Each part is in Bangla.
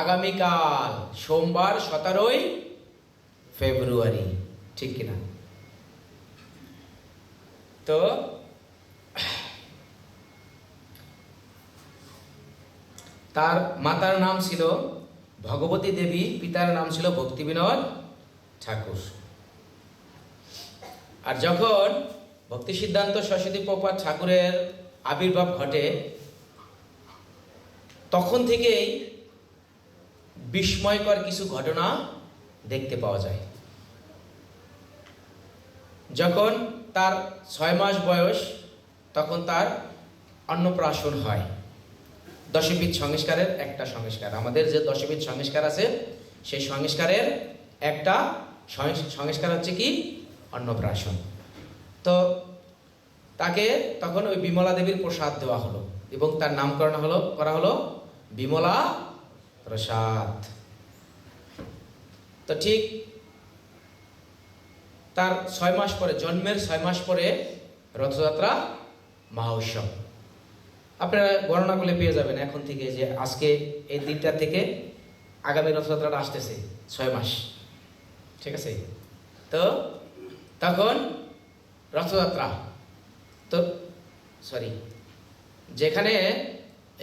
আগামীকাল সোমবার সতেরোই ফেব্রুয়ারি, ঠিক কিনা তো তার মাতার নাম ছিল ভগবতী দেবী, পিতার নাম ছিল ভক্তি বিনোদ ঠাকুর। আর যখন ভক্তি সিদ্ধান্ত সরস্বতী প্রপাত ঠাকুরের আবির্ভাব ঘটে, তখন থেকেই বিস্ময়কর কিছু ঘটনা দেখতে পাওয়া যায়। যখন তার ছয় মাস বয়স, তখন তার অন্নপ্রাশন হয়। দশবিধ সংস্কারের একটা সংস্কার। আমাদের যে দশবিধ সংস্কার আছে, সেই সংস্কারের একটা সংস- সংস্কার হচ্ছে কি? অন্নপ্রাশন। তো তাকে তখন ওই বিমলা দেবীর প্রসাদ দেওয়া হলো এবং তার নামকরণ হলো, করা হলো বিমলা প্রসাদ। তো ঠিক তার ছয় মাস পরে, জন্মের ছয় মাস পরে রথযাত্রা মহোৎসব। আপনারা গণনা করলে পেয়ে যাবেন এখন থেকে যে আজকে এই দিনটা থেকে আগামী রথযাত্রাটা আসতেছে, ছয় মাস। ঠিক আছে? তো তখন রথযাত্রা। তো সরি যেখানে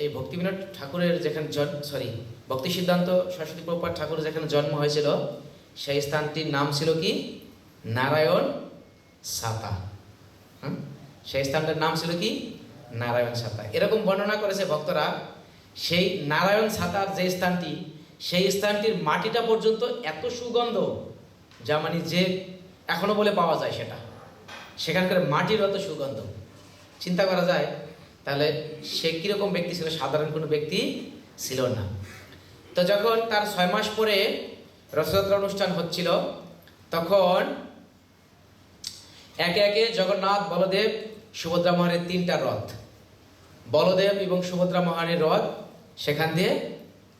এই ভক্তিবিনোদ ঠাকুরের যেখানে সরি ভক্তি সিদ্ধান্ত, সরস্বতী প্রপাত ঠাকুর যেখানে জন্ম হয়েছিল, সেই স্থানটির নাম ছিল কি? নারায়ণ সাতা। হুম? সেই স্থানটার নাম ছিল কি? নারায়ণ ছাতা এরকম বর্ণনা করেছে ভক্তরা, সেই নারায়ণ ছাতার যে স্থানটি, সেই স্থানটির মাটিটা পর্যন্ত এত সুগন্ধ, যা মানে যে এখনও বলে পাওয়া যায় সেটা। সেখানকার মাটির অত সুগন্ধ। চিন্তা করা যায়, তাহলে সে কীরকম ব্যক্তি ছিল? সাধারণ কোনো ব্যক্তি ছিল না। তো যখন তার ছয় মাস পরে রথযাত্রা অনুষ্ঠান হচ্ছিল, তখন একে একে জগন্নাথ, বলদেব, সুভদ্রা মহানের তিনটা রথ। বলদেব এবং সুভদ্রা মহানের রথ সেখান দিয়ে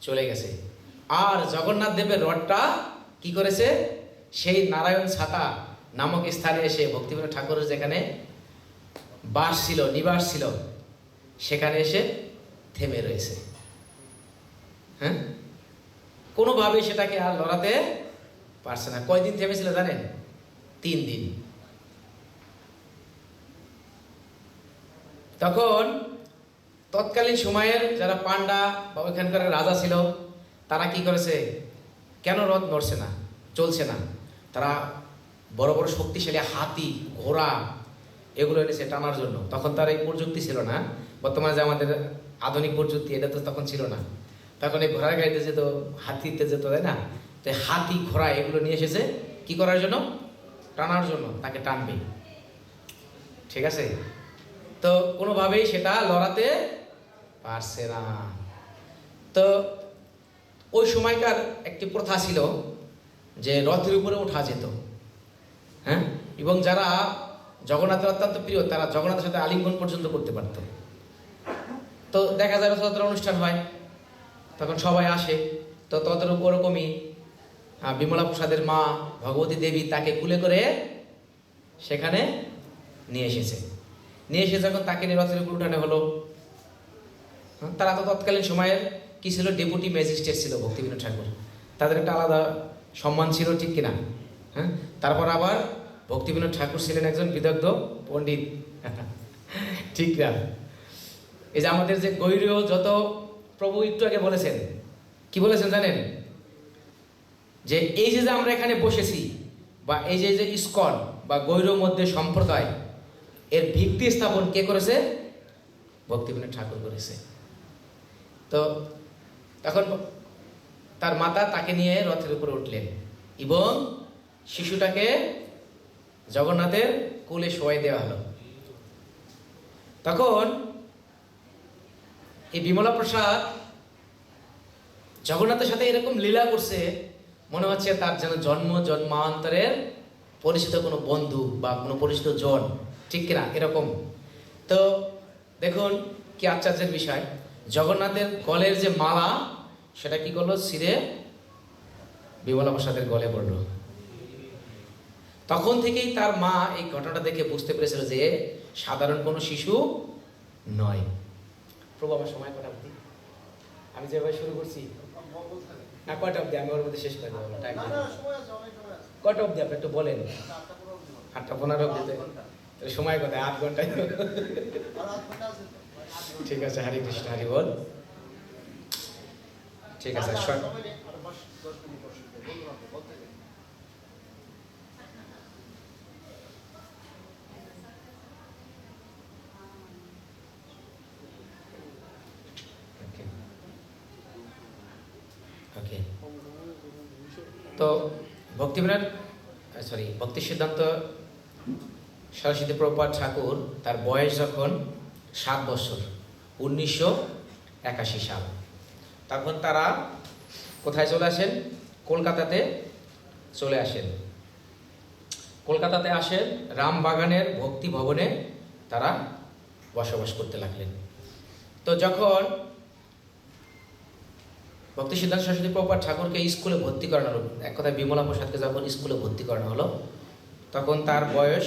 চলে গেছে। আর জগন্নাথ দেবের রথটা কি করেছে? সেই নারায়ণ ছাতা নামক স্থানে এসে ভক্তিবিনোদ ঠাকুরের যেখানে বাস ছিল, নিবাস ছিল, সেখানে এসে থেমে রয়েছে। হ্যাঁ? কোনোভাবেই সেটাকে আর লড়াতে পারছে না। কয়দিন থেমেছিল জানেন? তিন দিন। তখন তৎকালীন সময়ের যারা পান্ডা বা ওইখানকার রাজা ছিল, তারা কি করেছে? কেন রথ নড়ছে না? চলছে না। তারা বড় বড় শক্তিশালী হাতি, ঘোড়া, এগুলো এনেছে টানার জন্য। তখন তার এই প্রযুক্তি ছিল না। বর্তমানে যে আমাদের আধুনিক প্রযুক্তি, এটা তো তখন ছিল না। তখন এই ঘোড়ার গাড়িতে যেত, হাতিতে যেত, তাই না? তো হাতি, ঘোড়া এগুলো নিয়ে এসেছে কি করার জন্য? টানার জন্য, তাকে টানবে। ঠিক আছে? তো কোনোভাবেই সেটা লড়াতে পারছে না। তো ওই সময়কার একটি প্রথা ছিল যে রথের উপরে ওঠা যেত। হ্যাঁ? এবং যারা জগন্নাথের অত্যন্ত প্রিয়, তারা জগন্নাথের সাথে আলিঙ্গন পর্যন্ত করতে পারত। তো দেখা যায় রথযাত্রা অনুষ্ঠান হয়। তখন সবাই আসে। তো তদের ওরকমই বিমলা প্রসাদের মা ভগবতী দেবী তাকে কুলে করে সেখানে নিয়ে এসেছে। নিয়ে এসে যখন তাকে রথের উপর উঠানো হলো হ্যাঁ, তারা তো তৎকালীন সময়ের কি ছিল ডেপুটি ম্যাজিস্ট্রেট ছিল ভক্তিবিনোদ ঠাকুর। তাদের একটা আলাদা সম্মান ছিল ঠিক কিনা হ্যাঁ? তারপর আবার ভক্তিবিনোদ ঠাকুর ছিলেন একজন বিদগ্ধ পণ্ডিত ঠিক না? এই যে আমাদের যে গৈরীয় যত প্রভু একটু আগে বলেছেন। কি বলেছেন জানেন? যে এই যে যে আমরা এখানে বসেছি বা এই যে যে ইস্কন বা গৈর মধ্যে সম্প্রদায়, এর ভিত্তি স্থাপন কে করেছে? ভক্তিবিনোদ ঠাকুর করেছে। তো তখন তার মাতা তাকে নিয়ে রথের উপরে উঠলেন এবং শিশুটাকে জগন্নাথের কোলে শোয়াই দেওয়া হলো। তখন এই বিমলা প্রসাদ জগন্নাথের সাথে এরকম লীলা করছে, মনে হচ্ছে তার যেন জন্ম, জন্মান্তরের পরিচিত কোনো বন্ধু বা কোনো পরিচিত জন, ঠিক কিনা? এরকম। তো দেখুন কি আশ্চর্যের বিষয়। জগন্নাথের গলের যে মালা, সেটা কি করল? সিরে বিমলা প্রসাদের গলে পড়ল। তখন থেকেই তার মা এই ঘটনাটা দেখে বুঝতে পেরেছিল যে সাধারণ কোনো শিশু নয়। প্রভু আমার সময় কটা অব্দি আমি যেভাবে শুরু করছি না কটা অবধি? আমি ওর মধ্যে শেষ করে দেবো টাইম কয়টা অবধি? আপনি একটু বলেন। আটটা পনেরো অবধি তো। সময় কোথায়? আধ ঘন্টায় ঠিক আছে হরে কৃষ্ণ হরি বল। ঠিক আছে তো ভক্তিবিরাট সরি ভক্তি সিদ্ধান্ত সরস্বতী প্রপাত ঠাকুর তার বয়স যখন সাত বছর, উনিশশো একাশি সাল। তখন তারা কোথায় চলে আসেন? কলকাতাতে চলে আসেন। কলকাতাতে আসেন, রামবাগানের ভক্তি ভবনে তারা বসবাস করতে লাগলেন। তো যখন ভক্তি সিদ্ধান্ত সরস্বতী প্রপাত ঠাকুরকে স্কুলে ভর্তি করানো হলো এক কথায় বিমলা প্রসাদকে যখন স্কুলে ভর্তি করানো হলো, তখন তার বয়স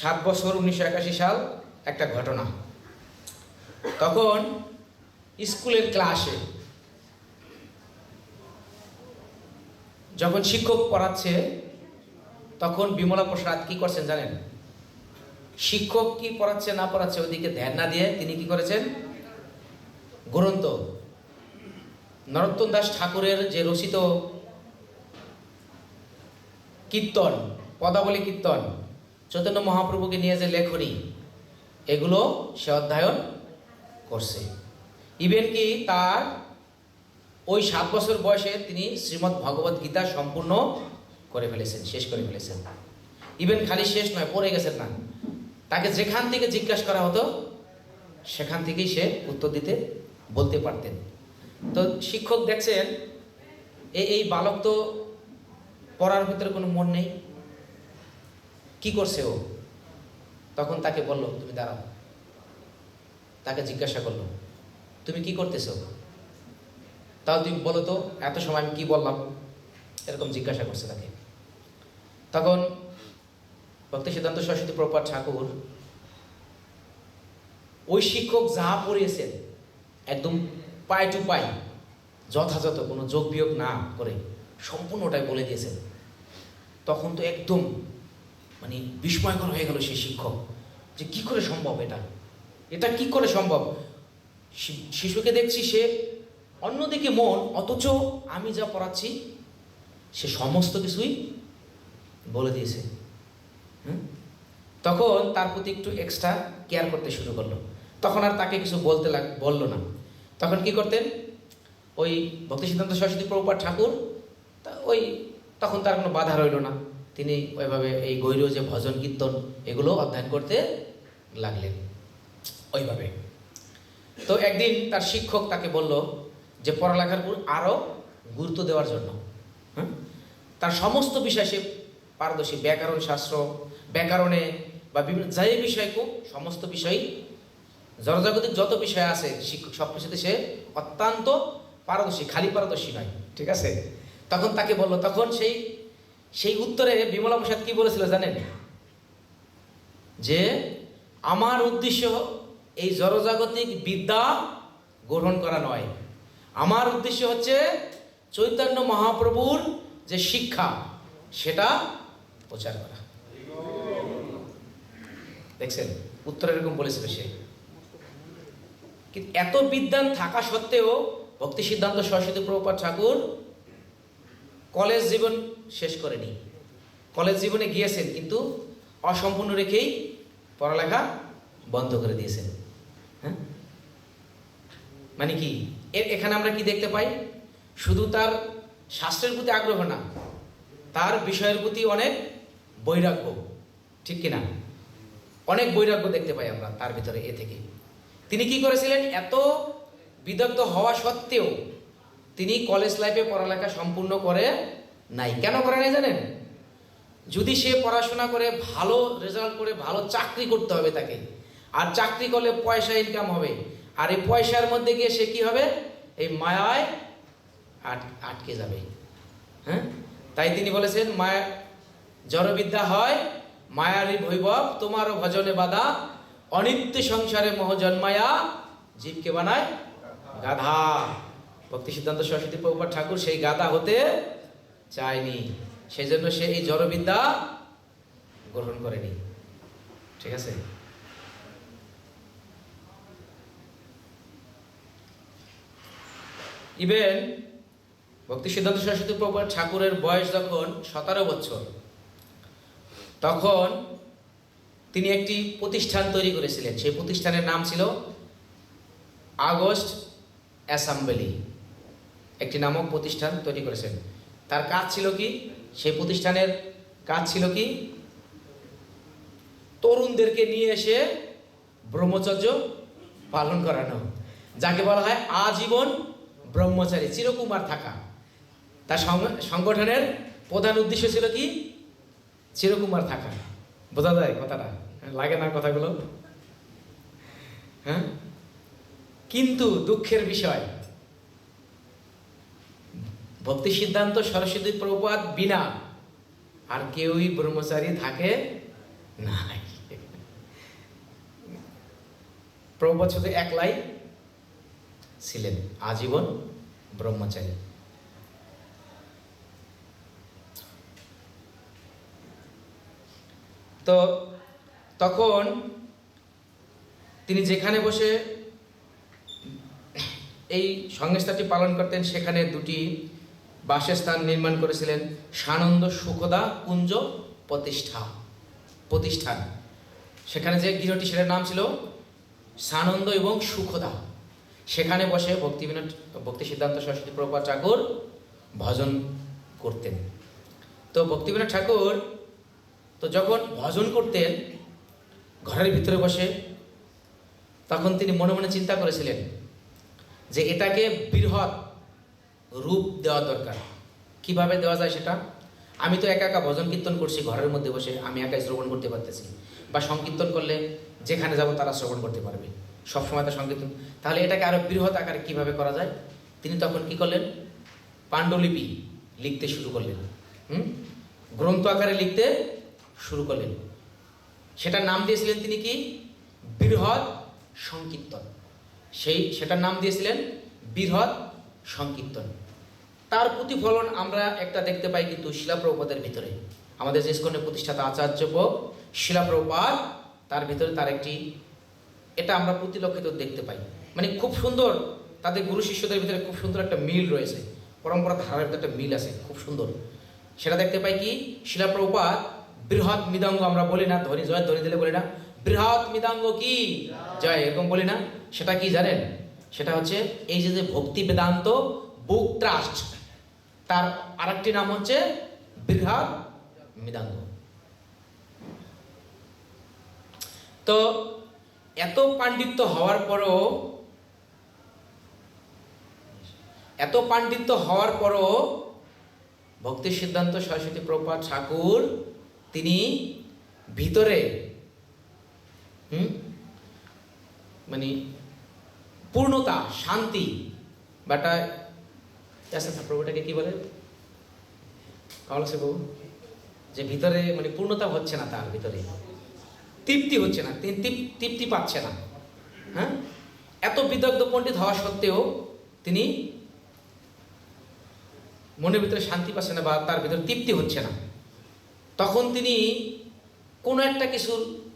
সাত বছর উনিশশো একাশি সাল একটা ঘটনা। তখন স্কুলের ক্লাসে যখন শিক্ষক পড়াচ্ছে, তখন বিমলা প্রসাদ কি করছেন জানেন? শিক্ষক কি পড়াচ্ছে না পড়াচ্ছে ওদিকে ধ্যান না দিয়ে তিনি কি করেছেন? গ্রন্থ নরোত্তম দাস ঠাকুরের যে রচিত কীর্তন, পদাবলী কীর্তন, চৈতন্য মহাপ্রভুকে নিয়ে যে লেখনী, এগুলো সে অধ্যয়ন করছে। ইভেন কি তার ওই সাত বছর বয়সে তিনি শ্রীমদ্ ভগবত গীতা সম্পূর্ণ করে ফেলেছেন, শেষ করে ফেলেছেন। ইভেন খালি শেষ নয়, পড়ে গেছেন না। তাকে যেখান থেকে জিজ্ঞাসা করা হতো, সেখান থেকেই সে উত্তর দিতে বলতে পারতেন। তো শিক্ষক দেখছেন এই বালক তো পড়ার ভিতরে কোনো মন নেই। কি করছে ও? তখন তাকে বলল, তুমি দাঁড়াও। তাকে জিজ্ঞাসা করল, তুমি কি করতেছো? তাও তুমি বলো তো, এত সময় আমি কি বললাম? এরকম জিজ্ঞাসা করছে তাকে। তখন ভক্তি সিদ্ধান্ত সরস্বতী প্রপাত ঠাকুর ওই শিক্ষক যা পড়িয়েছেন, একদম পাই টু পাই, যথাযথ কোনো যোগ বিয়োগ না করে সম্পূর্ণটাই বলে দিয়েছেন। তখন তো একদম মানে বিস্ময়কর হয়ে গেল সেই শিক্ষক, যে কি করে সম্ভব এটা? এটা কি করে সম্ভব? শিশুকে দেখছি সে অন্যদিকে মন, অথচ আমি যা পড়াচ্ছি, সে সমস্ত কিছুই বলে দিয়েছে? তখন তার প্রতি একটু এক্সট্রা কেয়ার করতে শুরু করল। তখন আর তাকে কিছু বলতে লাগ, বলল না। তখন কি করতেন? ওই ভক্তি সিদ্ধান্ত সরস্বতী প্রভুপাত ঠাকুর, তা ওই তখন তার কোনো বাধা রইল না। তিনি ওইভাবে এই গৈর যে ভজন কীর্তন, এগুলো অধ্যয়ন করতে লাগলেন। ওইভাবে। তো একদিন তার শিক্ষক তাকে বলল যে পড়ালেখার উপর আরও গুরুত্ব দেওয়ার জন্য তার সমস্ত বিষয় সে পারদর্শী। ব্যাকরণ শাস্ত্র, ব্যাকরণে বা বিভিন্ন যে বিষয় হোক সমস্ত বিষয়ই জনজাগতিক যত বিষয় আছে সব কিছুতে সে অত্যন্ত পারদর্শী, খালি পারদর্শী নয়। ঠিক আছে? তখন তাকে বলল, তখন সেই সেই উত্তরে বিমলা প্রসাদ কি বলেছিল জানেন? যে আমার উদ্দেশ্য এই জড়জাগতিক বিদ্যা গ্রহণ করা নয়। আমার উদ্দেশ্য হচ্ছে চৈতন্য মহাপ্রভুর যে শিক্ষা, সেটা প্রচার করা। দেখছেন? উত্তর এরকম বলেছিল সে। কিন্তু এত বিদ্যান থাকা সত্ত্বেও ভক্তি সিদ্ধান্ত সরস্বতী প্রভুপাদ ঠাকুর কলেজ জীবন শেষ করেনি। কলেজ জীবনে গিয়েছেন কিন্তু অসম্পূর্ণ রেখেই পড়ালেখা বন্ধ করে দিয়েছেন। হ্যাঁ? মানে কি? এখানে আমরা কি দেখতে পাই? শুধু তার শাস্ত্রের প্রতি আগ্রহ না, তার বিষয়ের প্রতি অনেক বৈরাগ্য, ঠিক কিনা? অনেক বৈরাগ্য দেখতে পাই আমরা তার ভিতরে এ থেকে। তিনি কি করেছিলেন? এত বিদগ্ধ হওয়া সত্ত্বেও তিনি কলেজ লাইফে পড়ালেখা সম্পূর্ণ করে নাই। কেন করে নাই জানেন? যদি সে পড়াশোনা করে ভালো রেজাল্ট করে ভালো চাকরি করতে হবে তাকে, আর চাকরি করলে পয়সা ইনকাম হবে, আর এই পয়সার মধ্যে গিয়ে সে কি হবে? এই মায়ায় আট, আটকে যাবে। হ্যাঁ? তাই তিনি বলেছেন, মায়া, জড়বিদ্যা হয় মায়ারী বৈভব, তোমারও ভজনে বাধা অনিত্য সংসারে মোহ জন্মায়া জীবকে বানায় গাধা। ভক্তি সিদ্ধান্ত সরস্বতী প্রভুপাদ ঠাকুর সেই গাধা হতে চায়নি। সেই জন্য সে এই জড়বিদ্যা গ্রহণ করেনি। ঠিক আছে? ইভেন ভক্তি সিদ্ধান্ত সরস্বতী প্রভুপাদ ঠাকুরের বয়স যখন সতেরো বছর, তখন তিনি একটি প্রতিষ্ঠান তৈরি করেছিলেন। সেই প্রতিষ্ঠানের নাম ছিল আগস্ট অ্যাসাম্বলি। একটি নামক প্রতিষ্ঠান তৈরি করেছেন। তার কাজ ছিল কি? সেই প্রতিষ্ঠানের কাজ ছিল কি? তরুণদেরকে নিয়ে এসে ব্রহ্মচর্য পালন করানো, যাকে বলা হয় আজীবন ব্রহ্মচারী, চিরকুমার থাকা। তার সংগঠনের প্রধান উদ্দেশ্য ছিল কি? চিরকুমার থাকা। বোঝা যায় কথাটা? লাগে না কথাগুলো? হ্যাঁ? কিন্তু দুঃখের বিষয়। ভক্তি সিদ্ধান্ত সরস্বতী প্রপাত বিনা। আর কেউই ব্রহ্মচারী থাকে নাই। প্রভুপাত শুধু একলাই ছিলেন, আজীবন ব্রহ্মচারী। তো তখন তিনি যেখানে বসে এই সংস্থাটি পালন করতেন, সেখানে দুটি বাসস্থান নির্মাণ করেছিলেন। সানন্দ সুখদা কুঞ্জ প্রতিষ্ঠা, প্রতিষ্ঠান। সেখানে যে গৃহটি, সেটার নাম ছিল সানন্দ এবং সুখদা। সেখানে বসে ভক্তি ভক্তি সিদ্ধান্ত সরস্বতী প্রভা ঠাকুর ভজন করতেন। তো ভক্তিবিনোদ ঠাকুর, তো যখন ভজন করতেন ঘরের ভিতরে বসে তখন তিনি মনে মনে চিন্তা করেছিলেন যে এটাকে বৃহৎ রূপ দেওয়া দরকার। কীভাবে দেওয়া যায় সেটা? আমি তো একা একা ভজন কীর্তন করছি, ঘরের মধ্যে বসে আমি একাই শ্রবণ করতে পারতেছি। বা সংকীর্তন করলে যেখানে যাব তারা শ্রবণ করতে পারবে। সবসময় তো সংকীর্তন। তাহলে এটাকে আরও বৃহৎ আকারে কীভাবে করা যায়? তিনি তখন কি করলেন? পাণ্ডুলিপি লিখতে শুরু করলেন। হুম? গ্রন্থ আকারে লিখতে শুরু করলেন। সেটার নাম দিয়েছিলেন তিনি কি? বৃহৎ সংকীর্তন। সেই, সেটার নাম দিয়েছিলেন বৃহৎ সংকীর্তন। তার প্রতিফলন আমরা একটা দেখতে পাই কিন্তু শিলাপ্রপাতের ভিতরে। আমাদের যে ইস্কনের প্রতিষ্ঠাতা আচার্য শিলাপ্রপাত, তার ভিতরে তার একটি, এটা আমরা প্রতিলক্ষিত দেখতে পাই। মানে খুব সুন্দর, তাদের গুরু শিষ্যদের ভিতরে খুব সুন্দর একটা মিল রয়েছে। পরম্পরা ধারার ভিতরে একটা মিল আছে, খুব সুন্দর। সেটা দেখতে পাই কি? শিলাপ্রপাত বৃহৎ মৃদাঙ্গ আমরা বলি না, ধ্বনি, জয় ধ্বনি দিলে বলি না। বৃহৎ মৃদাঙ্গ কি? জয় এরকম বলি না। সেটা কি জানেন? সেটা হচ্ছে এই যে যে ভক্তি বেদান্ত, বুক ট্রাস্ট তার আরেকটি নাম হচ্ছে বৃহৎ মৃদাঙ্গ। তো এত পাণ্ডিত্য হওয়ার পরও, এত পাণ্ডিত্য হওয়ার পরও ভক্তি সিদ্ধান্ত সরস্বতী প্রপাত ঠাকুর তিনি ভিতরে, হুম? মানে পূর্ণতা, শান্তি বাটা আচ্ছা প্রভুটাকে কি বলে? বাবু, যে ভিতরে মানে পূর্ণতা হচ্ছে না তার ভিতরে, তৃপ্তি হচ্ছে না তিনি তৃপ- তৃপ্তি পাচ্ছে না হ্যাঁ? এত বিদগ্ধ পণ্ডিত হওয়া সত্ত্বেও তিনি মনের ভিতরে শান্তি পাচ্ছে না বা তার ভিতরে তৃপ্তি হচ্ছে না। তখন তিনি কোনো একটা কিছুর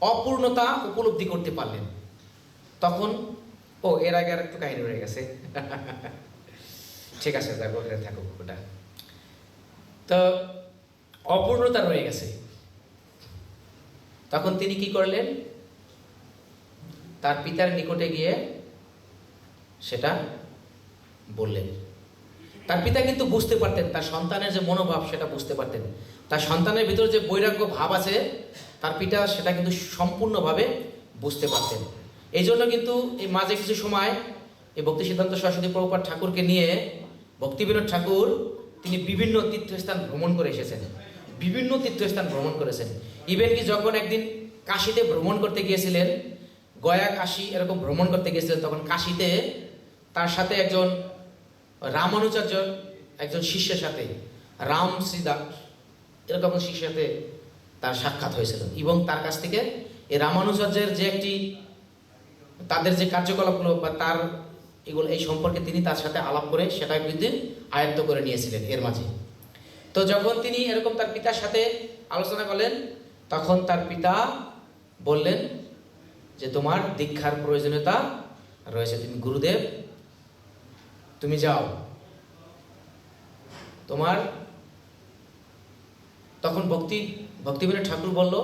অপূর্ণতা উপলব্ধি করতে পারলেন। তখন, ও, এর আগে আর একটু কাহিনী রয়ে গেছে। ঠিক আছে ওখানে থাকুক ওটা। তো, অপূর্ণতা রয়ে গেছে। তখন তিনি কি করলেন? তার পিতার নিকটে গিয়ে সেটা বললেন। তার পিতা কিন্তু বুঝতে পারতেন, তার সন্তানের যে মনোভাব, সেটা বুঝতে পারতেন। তার সন্তানের ভিতরে যে বৈরাগ্য ভাব আছে, তার পিতা সেটা কিন্তু সম্পূর্ণভাবে বুঝতে পারতেন। এই জন্য কিন্তু এই মাঝে কিছু সময় এই ভক্তি সিদ্ধান্ত সরস্বতী প্রভুপাত ঠাকুরকে নিয়ে ভক্তিবিনোদ ঠাকুর তিনি বিভিন্ন তীর্থস্থান ভ্রমণ করে এসেছেন। বিভিন্ন তীর্থস্থান ভ্রমণ করেছেন। ইভেন কি যখন একদিন কাশিতে ভ্রমণ করতে গিয়েছিলেন, গয়া, কাশি এরকম ভ্রমণ করতে গিয়েছিলেন, তখন কাশীতে তার সাথে একজন রামানুচার্য একজন শিষ্যের সাথে, রাম শ্রীদাস এরকম সাথে তার সাক্ষাৎ হয়েছিল। এবং তার কাছ থেকে এই রামানুচার্যের যে একটি তাদের যে কার্যকলাপগুলো বা তার এগুলো, এই সম্পর্কে তিনি তার সাথে আলাপ করে সেটা কিন্তু আয়ত্ত করে নিয়েছিলেন এর মাঝে। তো যখন তিনি এরকম তার পিতার সাথে আলোচনা করলেন, তখন তার পিতা বললেন যে, তোমার দীক্ষার প্রয়োজনীয়তা রয়েছে। তুমি গুরুদেব, তুমি যাও। তোমার তখন ভক্তি ভক্তিবিনোদ ঠাকুর বলল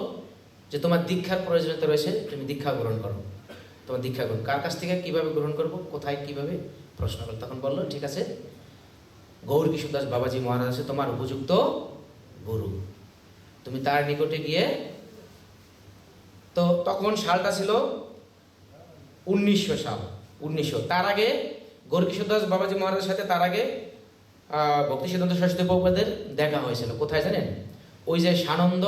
যে তোমার দীক্ষার প্রয়োজনীয়তা রয়েছে, তুমি দীক্ষা গ্রহণ করো। তোমার দীক্ষা গ্রহণ, কার কাছ থেকে কীভাবে গ্রহণ করব, কোথায় কীভাবে? প্রশ্ন করো তখন বলল, ঠিক আছে, গৌর কিশোরদাস বাবাজি মহারাজ আছে তোমার উপযুক্ত গুরু। তুমি তার নিকটে গিয়ে, তো তখন সালটা ছিল উনিশশো সাল, উনিশশো। তার আগে গৌর কিশোরদাস বাবাজি মহারাজের সাথে তার আগে ভক্তি সিদ্ধান্ত সরস্বতী দেখা হয়েছিল। কোথায় জানেন? ওই যে সানন্দ,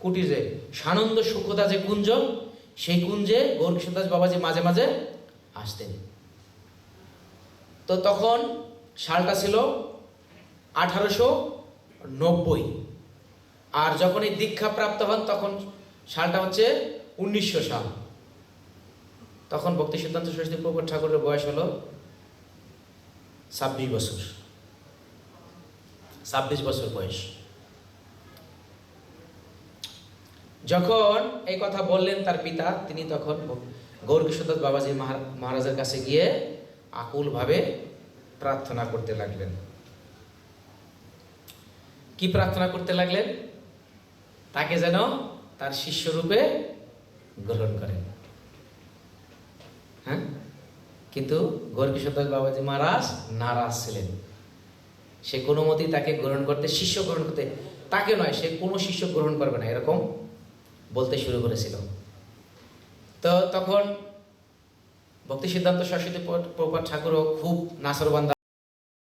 কুটির যে, সানন্দ সুখদা যে কুঞ্জ সেই কুঞ্জে গৌর কিশোরদাস বাবাজি মাঝে মাঝে আসতেন। তো তখন সালটা ছিল আঠারোশো নব্বই। আর যখন এই দীক্ষা প্রাপ্ত হন, তখন সালটা হচ্ছে উনিশশো সাল। তখন ভক্তি সিদ্ধান্ত সরস্বতী প্রভু ঠাকুরের বয়স হলো ছাব্বিশ বছর। ছাব্বিশ বছর বয়স। যখন এই কথা বললেন তার পিতা, তিনি তখন গৌর কিশোরদাস বাবাজি মহারাজের কাছে গিয়ে আকুলভাবে প্রার্থনা করতে লাগলেন। কি প্রার্থনা করতে লাগলেন? তাকে যেন তার শিষ্যরূপে গ্রহণ করেন। হ্যাঁ? কিন্তু গৌরকিশোরদাস বাবাজি মহারাজ নারাজ ছিলেন। সে কোনো মতেই তাকে গ্রহণ করতে, শিষ্য গ্রহণ করতে, তাকে নয়, সে কোনো শিষ্য গ্রহণ করবে না, এরকম বলতে শুরু করেছিল। তো তখন ভক্তি সিদ্ধান্ত সরস্বতী প্রপার ঠাকুরও খুব নাসরবান্দা